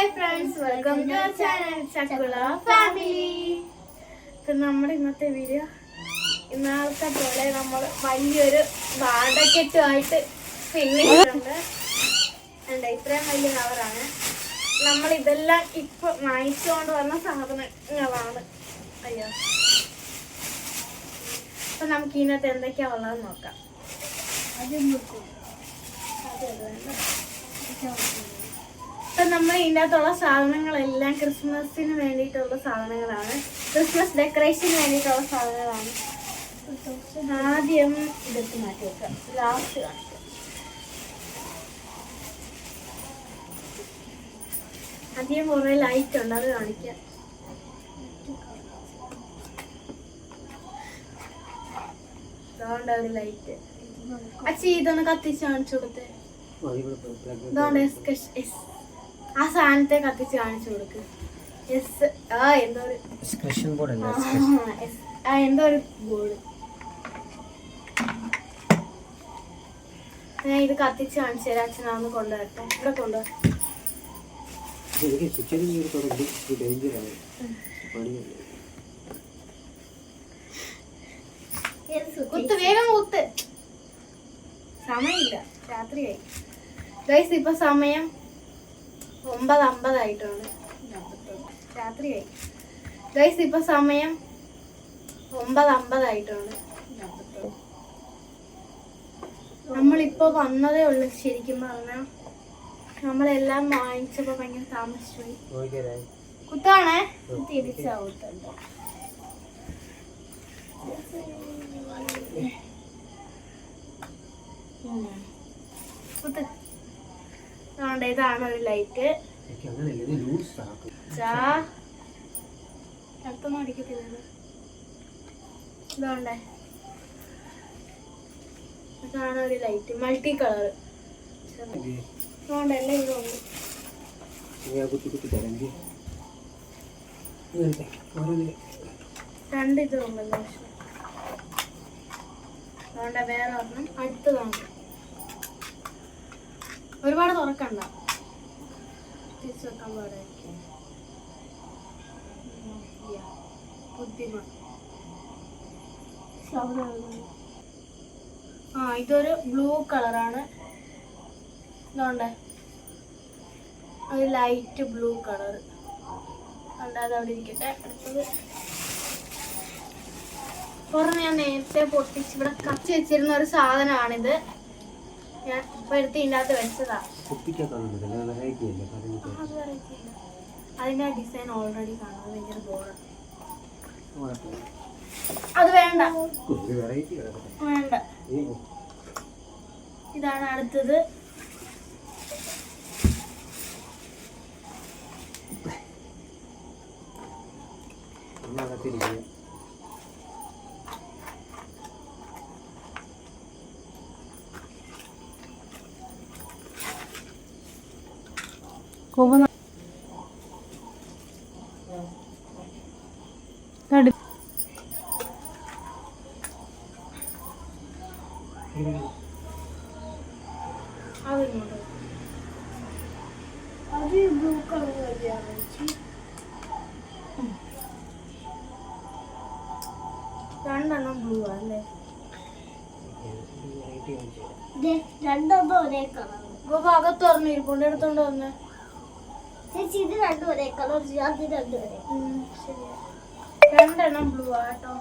Hi friends welcome to our channel Chakkula family ഇപ്പൊ നമ്മുടെ ഇന്നത്തെ വീഡിയോ ഇന്നാളത്തെ പോലെ നമ്മൾ വലിയൊരു വാടകെട്ടുമായിട്ട് പിന്നെ ഉണ്ട് ഇത്രയും വലിയ കവറാണ് നമ്മൾ ഇതെല്ലാം ഇപ്പൊ വാങ്ങിച്ചുകൊണ്ട് വന്ന സാധനങ്ങളാണ്. അയ്യോ. അപ്പൊ നമുക്ക് ഇതിനകത്ത് എന്തൊക്കെയാ ഉള്ളതെന്ന് നോക്കാം. അത് വേണ്ട. ഇപ്പൊ നമ്മൾ ഇതിനകത്തുള്ള സാധനങ്ങളെല്ലാം ക്രിസ്മസിന് വേണ്ടിയിട്ടുള്ള സാധനങ്ങളാണ്. ക്രിസ്മസ് ഡെക്കറേഷന് വേണ്ടിയിട്ടുള്ള സാധനങ്ങളാണ്. ആദ്യം ഇതൊക്കെ മാറ്റി വെക്കാം. ലാസ്റ്റ് കാണിക്കാം. ആദ്യം കുറെ ലൈറ്റ് ഉണ്ട് അത് കാണിക്കാം. ഒരു ലൈറ്റ് അച്ഛ ഇതൊന്ന് കത്തിച്ച് കാണിച്ചു കൊടുത്തേ. കഷ്- എസ്. ആ സാധനത്തെ കത്തിച്ച് കാണിച്ചു കൊടുക്ക്. എസ് ആ എന്തോ ഒരു ബോർഡ് ആ, അല്ല? ആ എന്തോ ഒരു ബോർഡ് ഞാൻ ഇത് കത്തിച്ച് കാണിച്ചു തരാം. അച്ഛനാന്ന് കൊണ്ടുവരട്ടെ. ഇവിടെ കൊണ്ടുവരാം എനിക്ക് സ്വിച്ചിൽ നിന്ന് തുടങ്ങി ഇത് ഡേഞ്ചറാണ് പണിയല്ലേ കുത്ത് വേഗം കുത്ത്. സമയമില്ല. രാത്രിയായി. ഗൈസ് ഇപ്പൊ സമയം ഒമ്പത് അമ്പതായിട്ടുണ്ട് രാത്രിയായി. ഗൈസ് ഇപ്പൊ സമയം ഒമ്പത് അമ്പതായിട്ടുണ്ട് നമ്മളിപ്പോ വന്നതേ ഉള്ളു ശരിക്കും പറഞ്ഞാൽ നമ്മളെല്ലാം വാങ്ങിച്ചപ്പോ ഭയങ്കര താമസിച്ചു പോയി നോക്കിയാലേ കുത്താണേ തിരിച്ചാവുത്തുണ്ട് കുത്ത്. അതുകൊണ്ട് ഇതാണ് ഒരു ലൈറ്റ്. അടുത്തൊന്നും ഇതുകൊണ്ടേ ഇതാണ് ഒരു ലൈറ്റ് മൾട്ടി കളർ അതുകൊണ്ട് എല്ലാം ഇതുണ്ട് രണ്ട് ഇതുണ്ടല്ലോ അതുകൊണ്ട് വേറെ ഒരെണ്ണം അടുത്തതാണ്. ഒരുപാട് തുറക്കണ്ട. തിരിച്ചു വെക്കാൻ പാടായിരിക്കും. ആ ഇതൊരു ബ്ലൂ കളറാണ് ഇതുകൊണ്ട് ഒരു ലൈറ്റ് ബ്ലൂ കളർ അതുകൊണ്ട് അവിടെ ഇരിക്കട്ടെ. അടുത്തത്. പുറമെ ഞാൻ നേരത്തെ പൊട്ടിച്ച് ഇവിടെ കത്തി വെച്ചിരുന്ന ഒരു സാധനമാണിത്. ഞാൻ എടുത്ത് വെച്ചതാ. അതിന്റെ ഡിസൈൻ ഓൾറെഡി കാണാം ഭയങ്കര ബോർഡ് അത് വേണ്ട. വേണ്ട. ഇതാണ് അടുത്തത്. വഴിയാണ് രണ്ടെണ്ണം ബ്ലൂ അല്ലേ കാണിച്ചു ഒരേ കളർ അകത്ത് പറഞ്ഞു ഇരിപ്പുണ്ട്. എടുത്തോണ്ട് വന്ന് ചേച്ചി ഇത് രണ്ടും ഒരേ കളർ അത് രണ്ടെണ്ണം ബ്ലൂ ആട്ടോ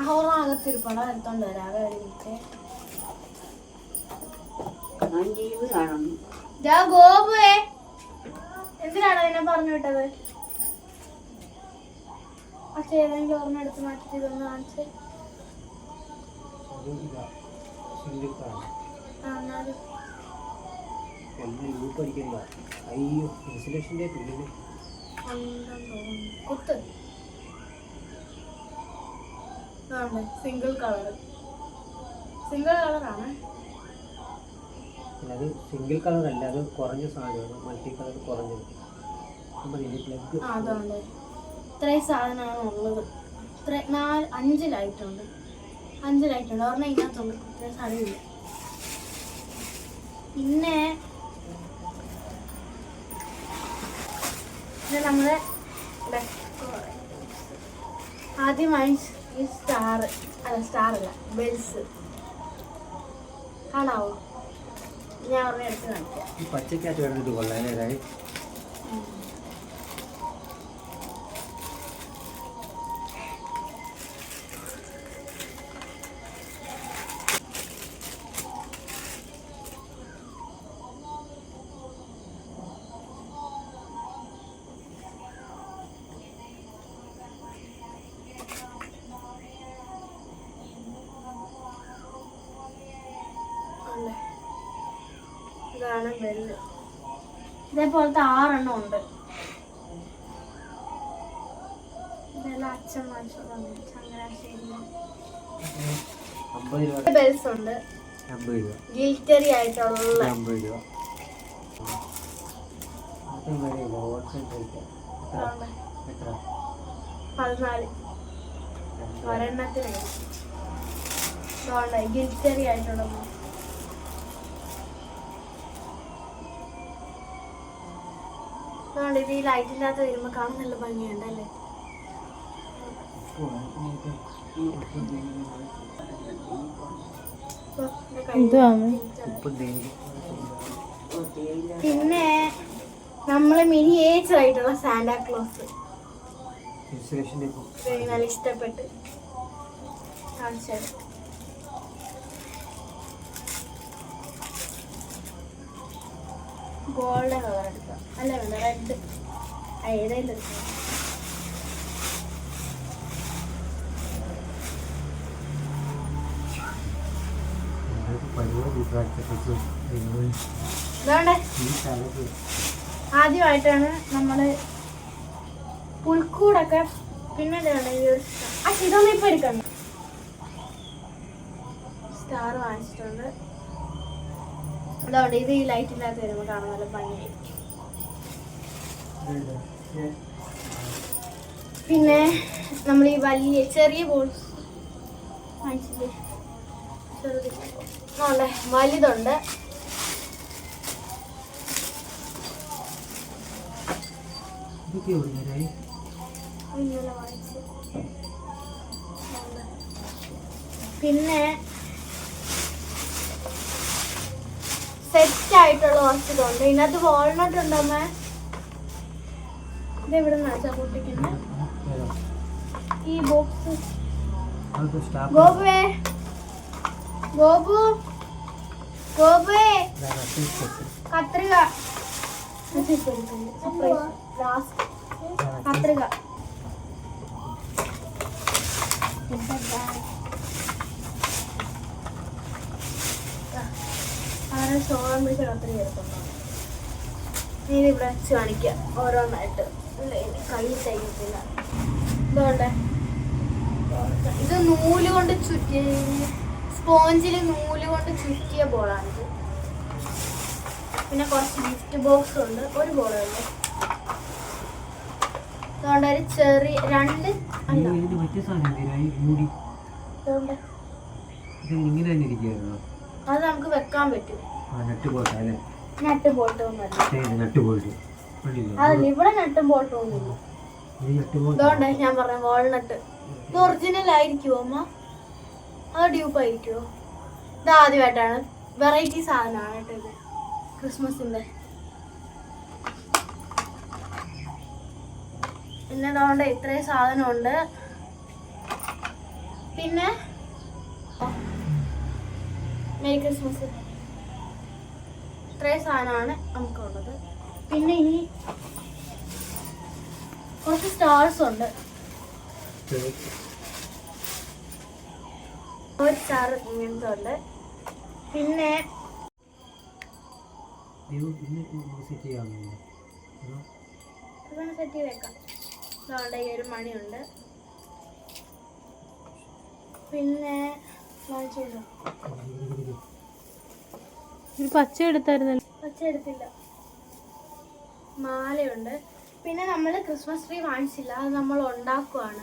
അഹോറാകത്തിരിപ്പണം എടുത്തോണ്ട് വരാതെ ഗോപുവേ. എന്തിനാണ് നിന്നെ പറഞ്ഞു വിട്ടത്? പക്ഷെ ഏതെങ്കിലും ഓർമ്മ എടുത്ത് മാറ്റി ഇതൊന്ന് കാണിച്ച്. അയ്യോ ഇൻസുലേഷന്റെ. കുത്ത്. സിംഗിൾ കളർ സിംഗിൾ കളറാണ്. അത് സിംഗിൾ കളർ അല്ല അത് കുറഞ്ഞ സാധനമാണ്. മൾട്ടി കളർ കുറഞ്ഞത്. ഇതിൽ പ്ലഗ് ഇത്രയും സാധനമാണ് ഉള്ളത്. ഇത്ര നാല് അഞ്ച് ലൈറ്റ് ഉണ്ട്. അഞ്ച് ലൈറ്റ് ഉണ്ട്. ഒരെണ്ണം ഇതിനകത്തുണ്ട് ഇത്രയും സാധനമില്ല. പിന്നെ decoration. ആദ്യമായി ഈ സ്റ്റാർ അല്ല സ്റ്റാർ അല്ല ബെൽസ് കാണാവോ? ഞാൻ അവരുടെ അടുത്ത് കാണിക്കാം. ബെല്ല് ഇതേപോലത്തെ ആറെണ്ണം ഉണ്ട്. ഇതെല്ലാം അച്ഛൻ വാങ്ങിച്ചതാണ് ചങ്ങനാശ്ശേരി ബെൽസ് ഉണ്ട്. ഗിൽറ്ററി ആയിട്ടുള്ള. പതിനാല്. രൂപ ഗിൽറ്ററി വരെയില്ല ഹോൾസെയിൽ റേറ്റ് എത്ര ഇതാണ്. എത്ര പതിനാല് രണ്ട് ഒരെണ്ണത്തിന് ഇതുകൊണ്ട് ഗിൽറ്ററി ആയിട്ടുള്ള അതുകൊണ്ട് ഇത് ഈ ലൈറ്റ് അകത്ത് വരുമ്പോൾ കാണാൻ നല്ല ഭംഗിയുണ്ടല്ലേ പിന്നെ നമ്മൾ മിനിയേച്ചർ ആയിട്ടുള്ള സാന്റാ ക്ലോസ് നല്ല ഇഷ്ടപ്പെട്ട് കാണിച്ചത് ഗോൾഡൻ കളർ എടുക്കാം അല്ല വേണ്ട റെഡ് ഏതായാലും ആദ്യമായിട്ടാണ് നമ്മൾ പുൽക്കൂടൊക്കെ പിന്നെ ആ ഇതൊന്നും ഇപ്പൊ എടുക്കണം സ്റ്റാർ വാങ്ങിച്ചിട്ടുണ്ട്. അതുകൊണ്ട് ഇത് ഈ ലൈറ്റിനകത്ത് വരുമ്പോൾ കാണാൻ നല്ല ഭംഗിയായിരിക്കും. പിന്നെ നമ്മൾ ഈ വലിയ ചെറിയ ബോൾസ് വാങ്ങിച്ചില്ലേ? ചെറുത്. വലുതുണ്ട്. പിന്നെ സെറ്റ് ആയിട്ടുള്ള കുറച്ച് ഇതുണ്ട് ഇതിനകത്ത് വാൾനട്ട് ഉണ്ടോ അമ്മ ഇത് എവിടെ നിന്നാ പൊട്ടിക്കുന്നത് ഈ ബോക്സ് ഗോപുവേ. ഗോപു. ഗോപുവേ. കത്രിക. കത്രിക. അവരെ സോളം പിടിച്ച കത്രിക എടുക്കുന്നു ഇനി ഇവിടെ വെച്ച് കാണിക്കുക ഓരോന്നായിട്ട്. കൈ തയ്യത്തില്ല. ഇതുകൊണ്ട് ഇത് നൂൽ കൊണ്ട് ചുറ്റി സ്പോഞ്ചിൽ നൂൽ കൊണ്ട് ചുറ്റിയ ബോളാണിത് പിന്നെ കുറച്ച് ഗിഫ്റ്റ് ബോക്സ് ഉണ്ട്. ഒരു ബോൾ ഉണ്ട്. അതുകൊണ്ട് ഒരു ചെറിയ രണ്ട് അത് നമുക്ക് വെക്കാൻ പറ്റും. നട്ട് ബോൾട്ട് നട്ട് ബോൾട്ട് അതല്ല ഇവിടെ നട്ടും ബോൾട്ടും ഒന്നുമില്ല ഇത് നട്ട് പോയിട്ട് അതുകൊണ്ട് ഞാൻ പറഞ്ഞ വാൾനട്ട് ഇത് ഒറിജിനൽ ആയിരിക്കുമോ അമ്മ? അത് ഡ്യൂപ്പ് ആയിരിക്കുമോ ഇത് ആദ്യമായിട്ടാണ്. വെറൈറ്റി സാധനമാണ് കേട്ടോ ഇത്. ക്രിസ്മസിന്റെ പിന്നെ അതുകൊണ്ട് ഇത്രയും സാധനമുണ്ട്. പിന്നെ മെരി ക്രിസ്മസ് ഇത്രയും സാധനമാണ് നമുക്കുള്ളത്. പിന്നെ ഈ കുറച്ച് സ്റ്റാർസ് ഉണ്ട്. ഒരു സ്റ്റാർ ഇങ്ങനത്തെ ഉണ്ട് പിന്നെ സെറ്റ് ചെയ്ത് വെക്കാം അതുകൊണ്ട് ഈ ഒരു മണിയുണ്ട്. പിന്നെ വാങ്ങിച്ചോളൂ ഒരു പച്ച എടുത്തായിരുന്നല്ലോ. പച്ച എടുത്തില്ല. മാലയുണ്ട്. പിന്നെ നമ്മൾ ക്രിസ്മസ് ട്രീ വാങ്ങിച്ചില്ല. അത് നമ്മൾ ഉണ്ടാക്കുവാണ്.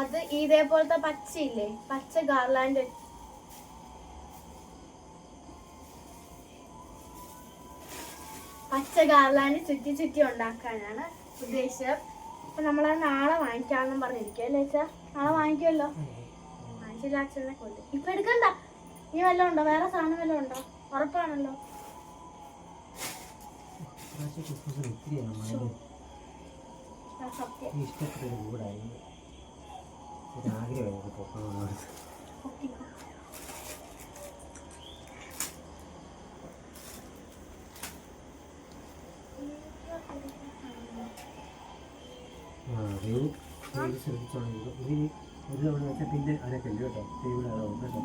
അത് ഇതേപോലത്തെ പച്ചയില്ലേ? പച്ച ഗാർലാൻഡ് പച്ച ഗാർലാൻഡ് ചുറ്റി ചുറ്റി ഉണ്ടാക്കാനാണ് ഉദ്ദേശം. അപ്പൊ നമ്മളത് നാളെ വാങ്ങിക്കാമെന്നും പറഞ്ഞിരിക്കും അല്ലേ അച്ഛാ? നാളെ വാങ്ങിക്കുമല്ലോ വാങ്ങിച്ചില്ല അച്ഛനെ കൊണ്ട്. ഇപ്പൊ എടുക്കണ്ട. ഇനി വല്ലതും ഉണ്ടോ? വേറെ സാധനം വല്ലതും ഉണ്ടോ? ഉറപ്പാണല്ലോ. ഇപ്രാവശ്യം ക്രിസ്മസിന് ഒത്തിരിയാണ് മഴ ഇഷ്ടപ്പെട്ടൊരു കൂടായിരുന്നു. ഒരു ആഗ്രഹമായിരുന്നു പൊക്കിക്കോ. ആ ദൈവം ദൈവം ശ്രദ്ധിച്ചോളാം. ഇത് ഇതിന് ഒരു തവണ വെച്ചാൽ പിന്നെ അതിനൊക്കെ ഉണ്ട് കേട്ടോ. ദൈവം അതാവും കേട്ടോ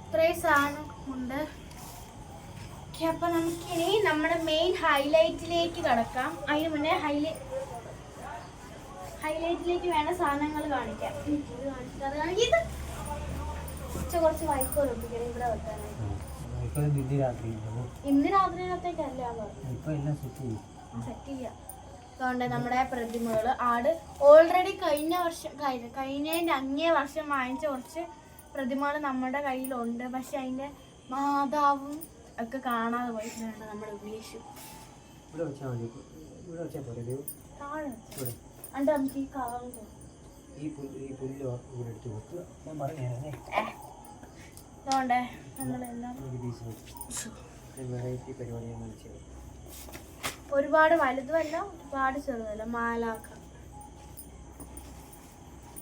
ഇത്രയും സാധനം ഉണ്ട് ഓക്കെ അപ്പൊ നമുക്കിനി നമ്മുടെ മെയിൻ ഹൈലൈറ്റിലേക്ക് കടക്കാം. അതിന് മുന്നേ ഹൈലൈ ഹൈലൈറ്റിലേക്ക് വേണ്ട സാധനങ്ങൾ കാണിക്കാം. ഇത് ഇത് ഉച്ച കുറച്ച് വൈക്കോൽ ഒപ്പിക്കണം ഇവിടെ വെക്കാനായിട്ട്. ഇന്ന് രാത്രിയിലത്തേക്കല്ല സെറ്റ് ചെയ്യും. അതുകൊണ്ട് നമ്മുടെ പ്രതിമകൾ ആട് ഓൾറെഡി കഴിഞ്ഞ വർഷം കഴിഞ്ഞ കഴിഞ്ഞതിന്റെ അങ്ങേ വർഷം വാങ്ങിച്ച കുറച്ച് പ്രതിമകൾ നമ്മുടെ കയ്യിലുണ്ട്. പക്ഷെ അതിന്റെ മാതാവും ഒക്കെ കാണാതെ പോയിട്ടുണ്ട് നമ്മുടെ ഉമേഷ് ഇവിടെ വെച്ചാൽ മതി. ഇവിടെ വെച്ചാൽ പോരെ ദൈവം? താഴെ വെച്ചോ. ഇവിടെ. എന്നിട്ട് നമുക്ക് ഈ പുല്ല് ഈ പുല്ല് ഇവിടെ എടുത്ത് വെക്കുക. ഞാൻ പറഞ്ഞേ അതുകൊണ്ട് നമ്മളെല്ലാം വെറൈറ്റി പരിപാടിയാണ് ഒരുപാട് വലുതുമല്ല ഒരുപാട് ചെറുതല്ല മാലാക്ക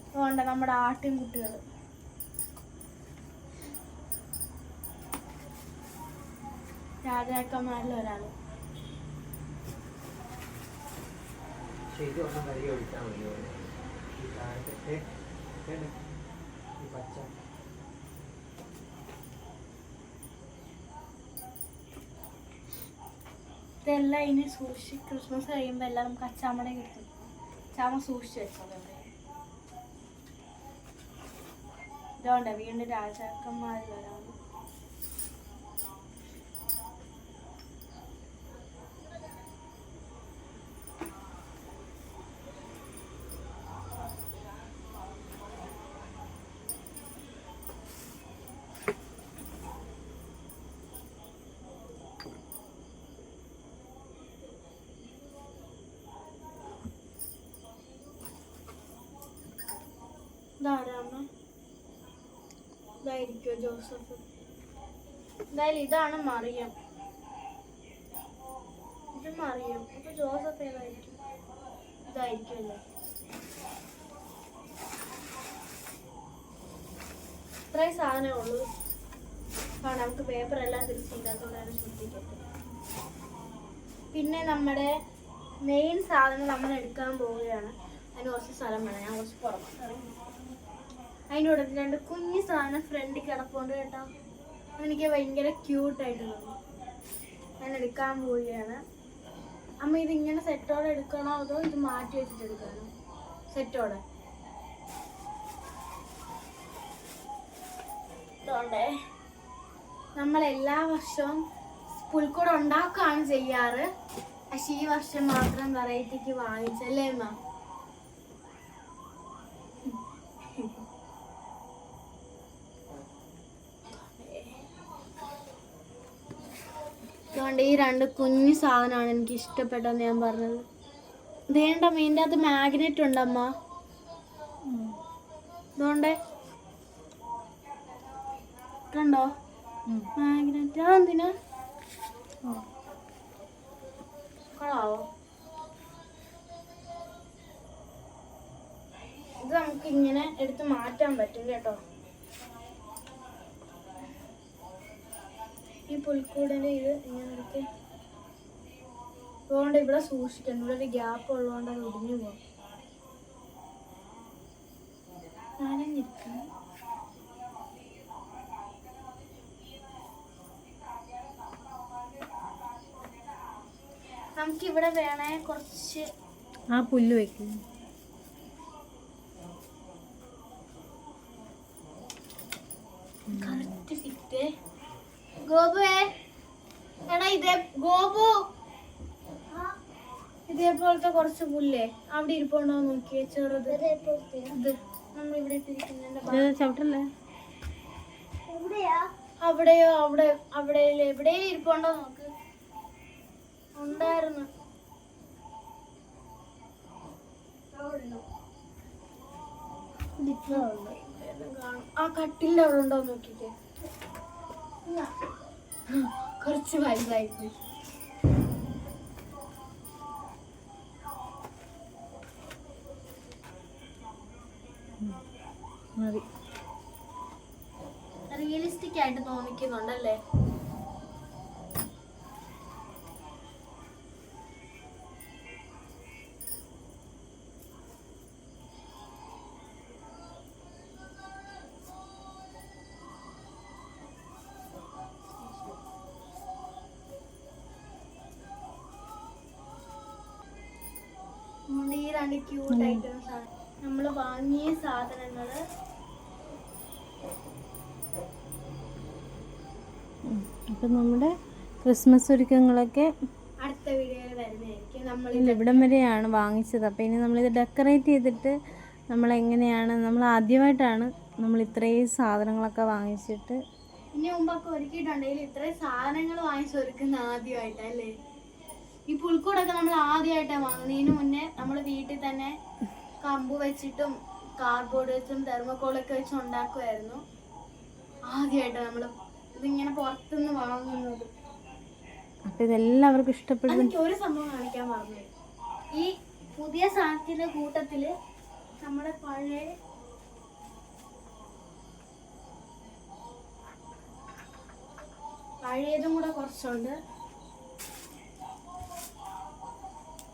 അതുകൊണ്ട് നമ്മുടെ ആട്ടിൻകുട്ടികൾ രാജാക്കന്മാരിൽ ഒരാൾ ഒഴിച്ചാൽ ഈ താഴത്തെ ഈ പച്ച. ഇതെല്ലാം ഇനി സൂക്ഷിച്ച് ക്രിസ്മസ് കഴിയുമ്പോൾ എല്ലാം നമുക്ക് അച്ചാമ്മടെ കിട്ടും. അച്ചാമ്മ സൂക്ഷിച്ച് വെച്ചത് ഇതുകൊണ്ട് വീണ്ടും രാജാക്കന്മാരിൽ വരാം ഇതാരാണ്? ഇതായിരിക്കോ ജോസഫ്? എന്തായാലും ഇതാണ് മറിയം. ഇത് മറിയം. അപ്പൊ ജോസഫ് ഏതായിരിക്കും? ഇതായിരിക്കും അല്ലേ? ഇത്രയും സാധനമേ ഉള്ളൂ. ആ നമുക്ക് പേപ്പർ എല്ലാം തിരിച്ചില്ലാത്തതുകൊണ്ടാണ് ശ്രദ്ധിക്കട്ടെ പിന്നെ നമ്മുടെ മെയിൻ സാധനം നമ്മൾ എടുക്കാൻ പോവുകയാണ്. അതിന് കുറച്ച് സ്ഥലം വേണം. ഞാൻ കുറച്ച് പുറത്ത് അതിനോട് രണ്ട് കുഞ്ഞു സാധനം ഫ്രണ്ടിൽ കിടപ്പുണ്ട് കേട്ടോ. എനിക്ക് ഭയങ്കര ക്യൂട്ടായിട്ട് തോന്നി. ഞാൻ എടുക്കാൻ പോവുകയാണ്. അമ്മ ഇതിങ്ങനെ സെറ്റോടെ എടുക്കണോ അതോ ഇത് മാറ്റി വെച്ചിട്ട് എടുക്കണോ? സെറ്റോടെ നമ്മൾ എല്ലാ വർഷവും പുൽക്കൂട് ഉണ്ടാക്കുകയാണ് ചെയ്യാറ്. പക്ഷെ ഈ വർഷം മാത്രം വെറൈറ്റിക്ക് വാങ്ങിച്ചല്ലേ അമ്മ? അതുകൊണ്ട് ഈ രണ്ട് കുഞ്ഞു സാധനമാണ് എനിക്ക് ഇഷ്ടപ്പെട്ടതെന്ന് ഞാൻ പറഞ്ഞത്. വേണ്ട മീന്റെ അത് മാഗ്നറ്റ് ഉണ്ടമ്മ അതുകൊണ്ട് കണ്ടോ? മാഗ്നറ്റ് അതെന്തിനാ കൊള്ളാവോ? ഇത് നമുക്ക് ഇങ്ങനെ എടുത്ത് മാറ്റാൻ പറ്റും കേട്ടോ. ഈ പുൽക്കൂടനെ ഇത് ഇങ്ങനെ എടുത്ത് അതുകൊണ്ട് ഇവിടെ സൂക്ഷിക്കണം. ഇവിടെ ഒരു ഗ്യാപ്പ് ഉള്ളതുകൊണ്ട് അത് ഒടിഞ്ഞു പോകും. നനഞ്ഞിരിക്കണം നമുക്കിവിടെ വേണേ കുറച്ച് ആ പുല്ല് വെക്കും. ഗോപുവേ എടാ ഇതേ ഗോപു. ഇതേപോലത്തെ കുറച്ച് പുല്ലേ? അവിടെ ഇരിപ്പുണ്ടോ നോക്കിയേ ചെറുത്. ഇത്. ചവിട്ടല്ലേ? അവിടെയോ അവിടെ അവിടെ എവിടെ ഇരിപ്പുണ്ടോ നോക്ക്. ഉണ്ടായിരുന്നു. ആ കട്ടിലിന്റെ അവിടെ ഉണ്ടോ നോക്കിക്കേ. കുറച്ച് വലുതായി മതി. റിയലിസ്റ്റിക് ആയിട്ട് തോന്നിക്കുന്നുണ്ടല്ലേ നമ്മുടെ ഈ ക്യൂട്ട് ഐറ്റംസ് ആണ്. നമ്മൾ വാങ്ങിയ സാധനങ്ങൾ അപ്പം നമ്മുടെ ക്രിസ്മസ് ഒരുക്കങ്ങളൊക്കെ അടുത്ത വീഡിയോയിൽ വരുന്നതായിരിക്കും. നമ്മൾ ഇവിടം വരെയാണ് വാങ്ങിച്ചത്. അപ്പോൾ ഇനി നമ്മളിത് ഡെക്കറേറ്റ് ചെയ്തിട്ട് നമ്മൾ എങ്ങനെയാണ് നമ്മൾ ആദ്യമായിട്ടാണ് നമ്മൾ ഇത്രയും സാധനങ്ങളൊക്കെ വാങ്ങിച്ചിട്ട് ഇനി മുമ്പൊക്കെ ഒരുക്കിയിട്ടുണ്ടെങ്കിൽ ഇത്രയും സാധനങ്ങൾ വാങ്ങിച്ചൊരുക്കുന്ന ആദ്യമായിട്ടല്ലേ? ഈ പുൽക്കൂടൊക്കെ നമ്മൾ ആദ്യമായിട്ടാണ് വാങ്ങുന്നതിന് മുന്നേ നമ്മൾ വീട്ടിൽ തന്നെ കമ്പ് വെച്ചിട്ടും കാർഡ്ബോർഡ് വെച്ചും തെർമക്കോളൊക്കെ വെച്ച് ഉണ്ടാക്കുമായിരുന്നു ആദ്യമായിട്ടാണ് നമ്മൾ ഇതിങ്ങനെ പുറത്തുനിന്ന് വാങ്ങുന്നത്. അപ്പോൾ ഇതെല്ലാവർക്കും ഇഷ്ടപ്പെടും എനിക്ക് ഒരു സംഭവം കാണിക്കാൻ പറഞ്ഞു ഈ പുതിയ സാധനത്തിന്റെ കൂട്ടത്തിൽ നമ്മുടെ പഴയ പഴയതും കൂടെ കുറച്ചുണ്ട്.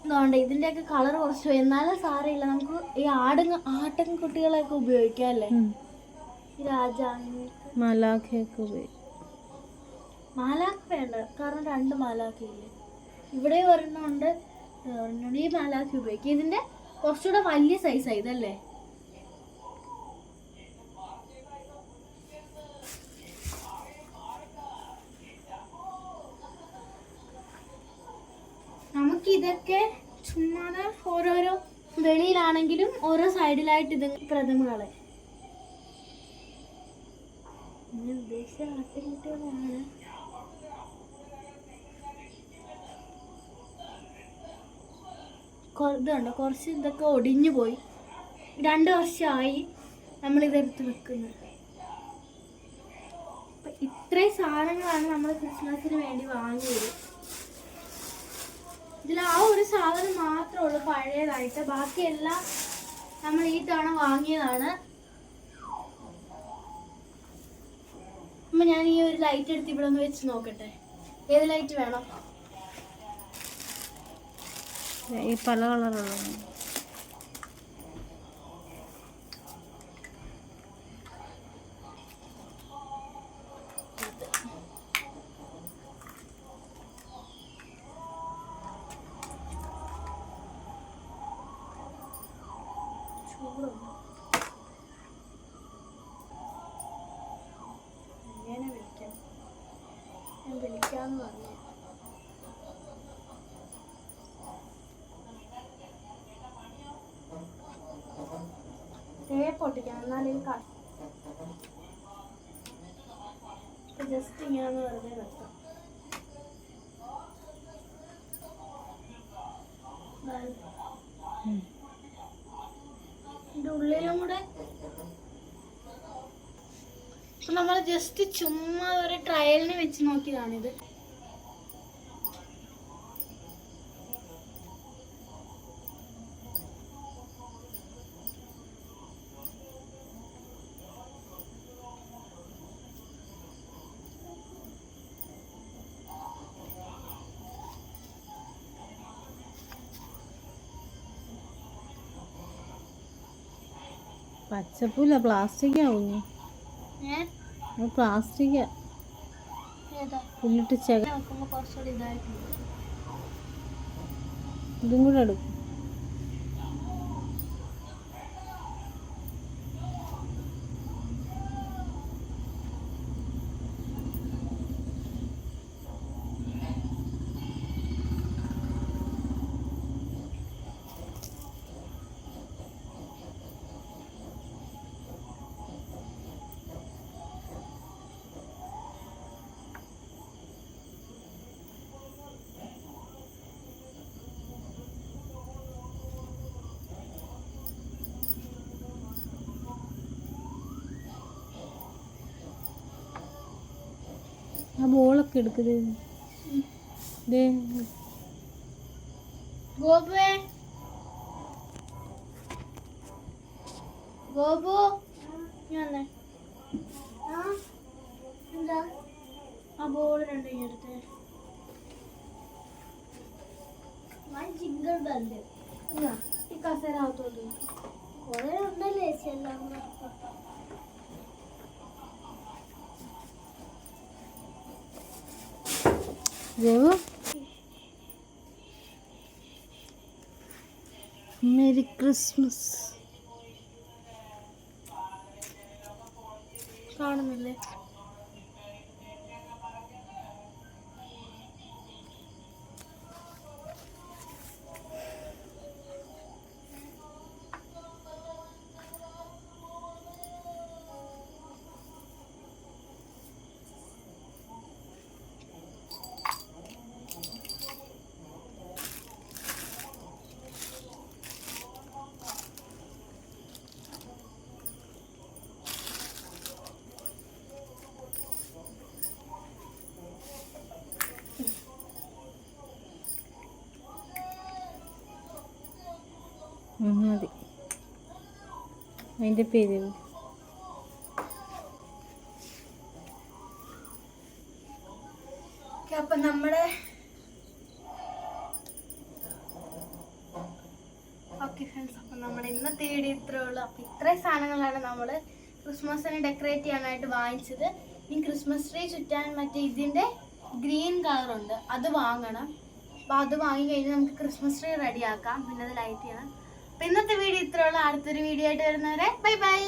അതുകൊണ്ട് ഇതിന്റെയൊക്കെ കളർ കുറച്ച് പോയി. എന്നാലും സാരമില്ല. നമുക്ക് ഈ ആടുങ്ങ ആട്ടൻ കുട്ടികളെയൊക്കെ ഉപയോഗിക്കാല്ലേ രാജാവിന് മലാഖയൊക്കെ പോയി മാലാഖ വേണ്ട. കാരണം രണ്ട് മാലാഖയില്ലേ? ഇവിടെ ഒരെണ്ണമുണ്ട്. ഒരെണ്ണം ഈ മാലാഖ ഉപയോഗിക്കും. ഇതിന്റെ കുറച്ചുകൂടെ വലിയ സൈസാണ് ഇതല്ലേ? നമുക്ക് ഇതൊക്കെ ചുമ്മാതെ ഓരോരോ വെളിയിലാണെങ്കിലും ഓരോ സൈഡിലായിട്ട് ഇത് പ്രഥമകളെ ഇതുണ്ടോ കുറച്ച് ഇതൊക്കെ ഒടിഞ്ഞു പോയി. രണ്ട് വർഷമായി നമ്മളിതെടുത്ത് വെക്കുന്നത് ഇത്രയും സാധനങ്ങളാണ് നമ്മൾ ക്രിസ്മസിന് വേണ്ടി വാങ്ങിയത്. ഇതിൽ ആ ഒരു സാധനം മാത്രമേ ഉള്ളൂ പഴയതായിട്ട്. ബാക്കിയെല്ലാം നമ്മൾ ഈ തവണ വാങ്ങിയതാണ്. അമ്മ ഞാൻ ഈ ഒരു ലൈറ്റ് എടുത്ത് ഇവിടെ ഒന്ന് വെച്ച് നോക്കട്ടെ. ഏത് ലൈറ്റ് വേണം? ഈ പല കളറുള്ള ജസ്റ്റ് ഇങ്ങനെ വെറുതെ ദാ- ഇതിന്റെ ഉള്ളിലും കൂടെ. നമ്മൾ ജസ്റ്റ് ചുമ്മാ ഒരു ട്രയലിന് വെച്ച് നോക്കിയതാണിത്. പച്ചപ്പൂല പ്ലാസ്റ്റിക്കാ കുഞ്ഞു പ്ലാസ്റ്റിക്കാ. പുല്ലിട്ട് ചെക ഇതും കൂടെ എടുക്കും. ആ ബോളൊക്കെ എടുക്കുന്നത് ഗോപുവേ ഗോപു നീ വന്നേ ആ എന്താ ആ ബോൾ രണ്ടും ഇങ്ങ് എടുത്തേ ഞാൻ ജിംഗിൾ ബെല്ല് എന്നാ, ഈ കസേര അകത്തോട്ട് കുറെ ഉണ്ടല്ലേ ചേച്ചി എല്ലാം കൂടെ. രഘു മെരി ക്രിസ്മസ് കാണുന്നില്ലേ? മതി അതിന്റെ പേര് അപ്പം നമ്മുടെ ഓക്കെ ഫ്രണ്ട്സ് അപ്പൊ നമ്മുടെ ഇന്നത്തെ വീഡിയോ ഇത്രേ ഉള്ളൂ. അപ്പൊ ഇത്രയും സാധനങ്ങളാണ് നമ്മൾ ക്രിസ്മസിന് ഡെക്കറേറ്റ് ചെയ്യാനായിട്ട് വാങ്ങിച്ചത്. ഇനി ക്രിസ്മസ് ട്രീ ചുറ്റാൻ മറ്റേ ഇതിന്റെ ഗ്രീൻ കളറുണ്ട് അത് വാങ്ങണം. അപ്പൊ അത് വാങ്ങി കഴിഞ്ഞാൽ നമുക്ക് ക്രിസ്മസ് ട്രീ റെഡിയാക്കാം പിന്നെ അത് ലൈറ്റ് ചെയ്യണം. അപ്പൊ ഇന്നത്തെ വീഡിയോ ഇത്രയുള്ള അടുത്തൊരു വീഡിയോ ആയിട്ട് വരുന്നവരെ ബൈ ബൈ